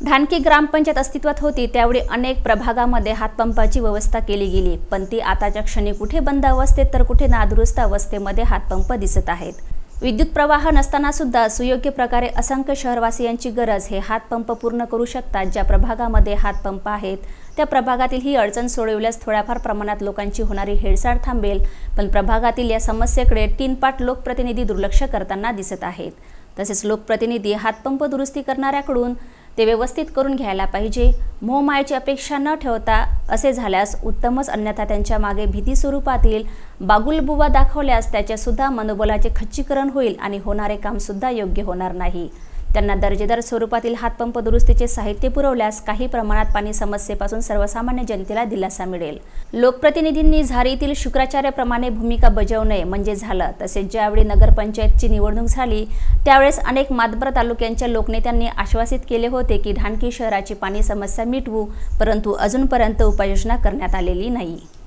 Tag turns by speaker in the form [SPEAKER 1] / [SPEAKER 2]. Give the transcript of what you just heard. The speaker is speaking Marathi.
[SPEAKER 1] ढानकी ग्रामपंचायत अस्तित्वात होती त्यावेळी अनेक प्रभागामध्ये हातपंपाची व्यवस्था केली गेली. पण ती आताच्या क्षणी कुठे बंद अवस्थेत तर कुठे नादुरुस्त अवस्थेमध्ये हातपंप दिसत आहेत. विद्युत प्रवाह नसताना सुद्धा सुयोग्य प्रकारे असंख्य शहरवासियांची गरज हे हातपंप पूर्ण करू शकतात. ज्या प्रभागामध्ये हातपंप आहेत त्या प्रभागातील ही अडचण सोडविल्यास थोड्याफार प्रमाणात लोकांची होणारी हेळसाड थांबेल. पण प्रभागातील या समस्येकडे तीनपाट लोकप्रतिनिधी दुर्लक्ष करताना दिसत आहेत. तसेच लोकप्रतिनिधी हातपंप दुरुस्ती करणाऱ्याकडून ते व्यवस्थित करून घ्यायला पाहिजे. मोहमायाची अपेक्षा न ठेवता असे झाल्यास उत्तमच अन्यथा त्यांच्या मागे भीती स्वरूपातील बागुलबुवा दाखवल्यास त्याच्यासुद्धा मनोबलाचे खच्चीकरण होईल आणि होणारे कामसुद्धा योग्य होणार नाही. त्यांना दर्जेदार स्वरूपातील हातपंप दुरुस्तीचे साहित्य पुरवल्यास काही प्रमाणात पाणी समस्येपासून सर्वसामान्य जनतेला दिलासा मिळेल. लोकप्रतिनिधींनी झारीतील शुक्राचार्याप्रमाणे भूमिका बजावणे म्हणजे झालं. तसेच ज्यावेळी नगरपंचायतची निवडणूक झाली त्यावेळेस अनेक मातबर तालुक्यांच्या लोकनेत्यांनी आश्वासित केले होते की ढानकी शहराची पाणी समस्या मिटवू परंतु अजूनपर्यंत उपाययोजना करण्यात आलेली नाही.